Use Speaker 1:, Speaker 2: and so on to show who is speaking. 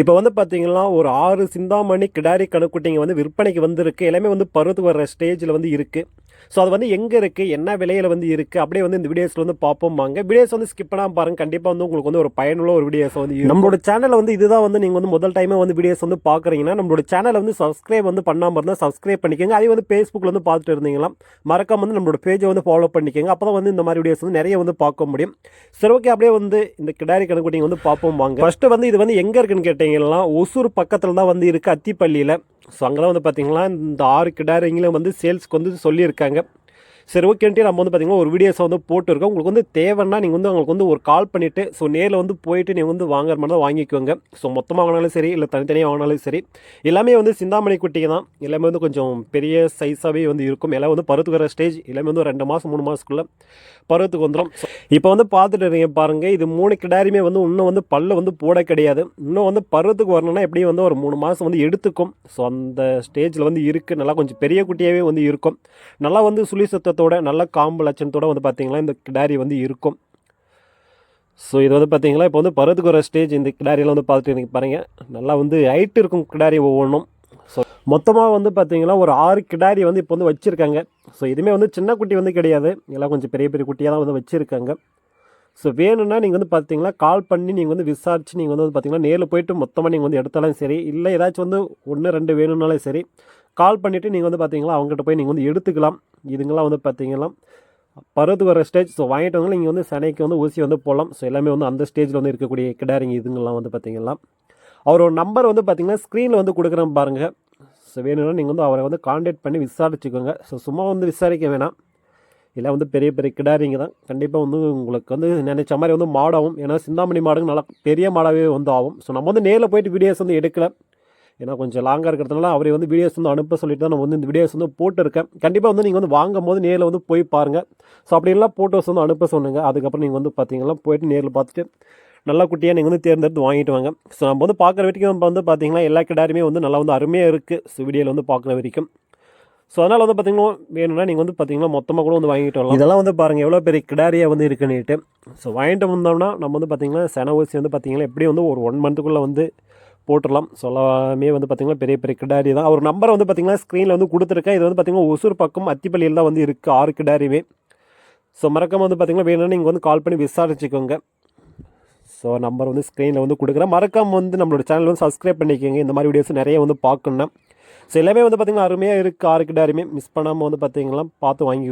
Speaker 1: இப்போ வந்து பார்த்தீங்கன்னா ஒரு ஆறு சிந்தாமணி கிடாரி கணுக்குட்டிங்க வந்து விற்பனைக்கு வந்திருக்கு. எல்லாமே வந்து பருவத்துக்கு வர ஸ்டேஜில் வந்து இருக்குது ஸோ அது வந்து எங்கே இருக்குது என்ன விலையில் வந்து இருக்குது அப்படியே வந்து இந்த வீடியோஸில் வந்து பார்ப்போம் வாங்க. வீடியோஸ் வந்து ஸ்கிப் பண்ணாமல் பாருங்கள் கண்டிப்பாக வந்து உங்களுக்கு வந்து ஒரு பயனுள்ள ஒரு வீடியோஸ் வந்து நம்மளோட சேனலில் வந்து இதுதான் வந்து நீங்கள் வந்து முதல் டைமே வந்து வீடியோஸ் வந்து பார்க்குறீங்கன்னா நம்மளோட சேனலை வந்து சப்ஸ்கிரைப் வந்து பண்ணாமல் இருந்தால் சப்ஸ்கிரைப் பண்ணிக்கோங்க. அதே வந்து ஃபேஸ்புக்கில் வந்து பார்த்துட்டு இருந்தீங்களா மறக்காம வந்து நம்மளோட பேஜை வந்து ஃபாலோ பண்ணிக்கோங்க. அப்போ தான் வந்து இந்த மாதிரி வீடியோஸ் வந்து நிறைய வந்து பார்க்க முடியும். சரி ஓகே அப்படியே வந்து இந்த கிடாரி கணக்குட்டிங்க வந்து பார்ப்போம் வாங்க. ஃபஸ்ட்டு வந்து இது வந்து எங்கே இருக்குன்னு கேட்டிங்கன்னா ஒசூர் பக்கத்தில் தான் வந்து இருக்குது அத்திப்பள்ளியில். ஸோ அங்கெல்லாம் வந்து பார்த்தீங்கன்னா இந்த ஆறு கிடாரிங்களும் வந்து சேல்ஸ்க்கு வந்து சொல்லியிருக்காங்க. சரி ஓகேன்ட்டு நம்ம வந்து பார்த்திங்கன்னா ஒரு வீடியோஸை வந்து போட்டுருக்கோம். உங்களுக்கு வந்து தேவைன்னா நீங்கள் வந்து உங்களுக்கு வந்து ஒரு கால் பண்ணிவிட்டு ஸோ நேரில் வந்து போயிட்டு நீங்கள் வந்து வாங்குற மாதிரி தான் வாங்கிக்கோங்க. ஸோ மொத்தமாக வாங்கினாலும் சரி இல்லை தனித்தனியாக வாங்கினாலும் சரி எல்லாமே வந்து சிந்தாமணி குட்டிங்க தான். எல்லாமே வந்து கொஞ்சம் பெரிய சைஸாகவே வந்து இருக்கும். எல்லாம் வந்து பருவத்துக்கு வர ஸ்டேஜ் எல்லாமே வந்து ஒரு ரெண்டு மாதம் மூணு மாதத்துக்குள்ளே பருவத்துக்கு வந்துடும் இப்போ வந்து பார்த்துட்டு இருக்கீங்க பாருங்கள் இது மூணு கிடாரியுமே வந்து இன்னும் வந்து பல்ல வந்து போட கிடையாது. இன்னும் வந்து பருவத்துக்கு வரணும்னா எப்படியும் வந்து ஒரு மூணு மாதம் வந்து எடுத்துக்கும். ஸோ அந்த ஸ்டேஜில் வந்து இருக்குது நல்லா கொஞ்சம் பெரிய குட்டியாகவே வந்து இருக்கும். நல்லா வந்து சுழி லட்சணத்தோட நல்ல காம்பு லட்சணத்தோட வந்து பார்த்தீங்கன்னா இந்த கிடாரி வந்து இருக்கும். ஸோ இது வந்து பார்த்திங்கன்னா இப்போ வந்து பருவத்துக்கு வர ஸ்டேஜ் இந்த கிடாரியெல்லாம் வந்து பார்த்துட்டு எனக்கு பாருங்கள் நல்லா வந்து ஹைட் இருக்கும் கிடாரி ஒவ்வொன்றும். ஸோ மொத்தமாக வந்து பார்த்திங்கன்னா ஒரு ஆறு கிடாரி வந்து இப்போ வந்து வச்சுருக்காங்க. ஸோ இதுவுமே வந்து சின்ன குட்டி வந்து கிடையாது. எல்லாம் கொஞ்சம் பெரிய பெரிய குட்டியாக தான் வந்து வச்சுருக்காங்க. ஸோ வேணும்னா நீங்கள் வந்து பார்த்தீங்கன்னா கால் பண்ணி நீங்கள் வந்து விசாரித்து நீங்கள் வந்து பார்த்தீங்கன்னா நேரில் போயிட்டு மொத்தமாக நீங்கள் வந்து எடுத்தாலும் சரி. இல்லை ஏதாச்சும் வந்து ஒன்று ரெண்டு வேணும்னாலும் சரி. கால் பண்ணிவிட்டு நீங்கள் வந்து பார்த்தீங்களா அவங்ககிட்ட போய் நீங்கள் வந்து எடுத்துக்கலாம். இதுங்கெல்லாம் வந்து பார்த்தீங்கன்னா பருவத்து வர ஸ்டேஜ் ஸோ வாங்கிட்டு வந்து நீங்கள் வந்து சென்னைக்கு வந்து ஊசி வந்து போடலாம். ஸோ எல்லாமே வந்து அந்த ஸ்டேஜில் வந்து இருக்கக்கூடிய கிடாரிங்க இதுங்கெல்லாம் வந்து பார்த்தீங்கன்னா அவரோட நம்பர் வந்து பார்த்தீங்கன்னா ஸ்க்ரீனில் வந்து கொடுக்குறேன் பாருங்கள் ஸோ வேணும்னா நீங்கள் வந்து அவரை வந்து காண்டாக்ட் பண்ணி விசாரிச்சுக்கோங்க. ஸோ சும்மா வந்து விசாரிக்க வேணாம். இல்லை வந்து பெரிய பெரிய கிடாரிங்க தான். கண்டிப்பாக வந்து உங்களுக்கு வந்து நினைச்ச மாதிரி வந்து மாடாகும் ஏன்னா சிந்தாமணி மாடுங்க நல்லா பெரிய மாடாகவே வந்து ஆகும் ஸோ நம்ம வந்து நேரில் போயிட்டு வீடியோஸ் வந்து எடுக்கலை. ஏன்னா கொஞ்சம் லாங்காக இருக்கிறதுனால அவரை வந்து வீடியோஸ் வந்து அனுப்ப சொல்லிட்டு தான் நான் வந்து இந்த வீடியோஸ் வந்து போட்டிருக்கேன். கண்டிப்பாக வந்து நீங்கள் வந்து வாங்கும் போது நேரில் வந்து போய் பாருங்கள் ஸோ அப்படி ஃபோட்டோஸ் வந்து அனுப்ப சொன்னுங்க அதுக்கப்புறம் நீங்கள் வந்து பார்த்தீங்கன்னா போயிட்டு நேரில் பார்த்துட்டு நல்ல குட்டியாக நீங்கள் வந்து தேர்ந்தெடுத்து வாங்கிட்டு வாங்க. ஸோ நம்ம வந்து பார்க்குற வரைக்கும் நம்ம வந்து பார்த்தீங்கன்னா எல்லா கிடாருமே வந்து நல்லா வந்து அருமையாக இருக்குது ஸோ வீடியோவில் வந்து பார்க்குற வரைக்கும். ஸோ அதனால் வந்து பார்த்தீங்கன்னா வேணும்னா நீங்கள் வந்து பார்த்தீங்கன்னா மொத்தமாக கூட வந்து வாங்கிட்டு வரலாம். இதெல்லாம் வந்து பாருங்கள் எவ்வளோ பெரிய கிடாரியாக வந்து இருக்குன்னுட்டு ஸோ வாங்கிட்டு வந்தோம்னா நம்ம வந்து பார்த்தீங்கன்னா சென ஊசி வந்து பார்த்தீங்கன்னா எப்படி வந்து ஒரு ஒன் மந்த்துக்குள்ளே வந்து போட்டுடலாம். சொல்லாமே வந்து பார்த்திங்கன்னா பெரிய பெரிய கிடாரி தான். அவர் நம்பர் வந்து பார்த்திங்கன்னா ஸ்க்ரீனில் வந்து கொடுத்துருக்கேன். இது வந்து பார்த்திங்கன்னா ஒசூர் பக்கம் அத்திப்பள்ளியில் தான் வந்து இருக்குது ஆறு கிடாரியுமே ஸோ மறக்காமல் வந்து பார்த்திங்கன்னா வேணும்னா நீங்கள் வந்து கால் பண்ணி விசாரிச்சுக்கோங்க. ஸோ நம்பர் வந்து ஸ்க்ரீனில் வந்து கொடுக்குறேன். மறக்காமல் வந்து நம்மளோட சேனல் வந்து சப்ஸ்கிரைப் பண்ணிக்கோங்க. இந்த மாதிரி வீடியோஸ் நிறைய வந்து பார்க்கணும் ஸோ எல்லாமே வந்து பார்த்திங்கன்னா அருமையாக இருக்குது ஆறு கிடாரியுமே. மிஸ் பண்ணாமல் வந்து பார்த்திங்கன்னா பார்த்து வாங்கி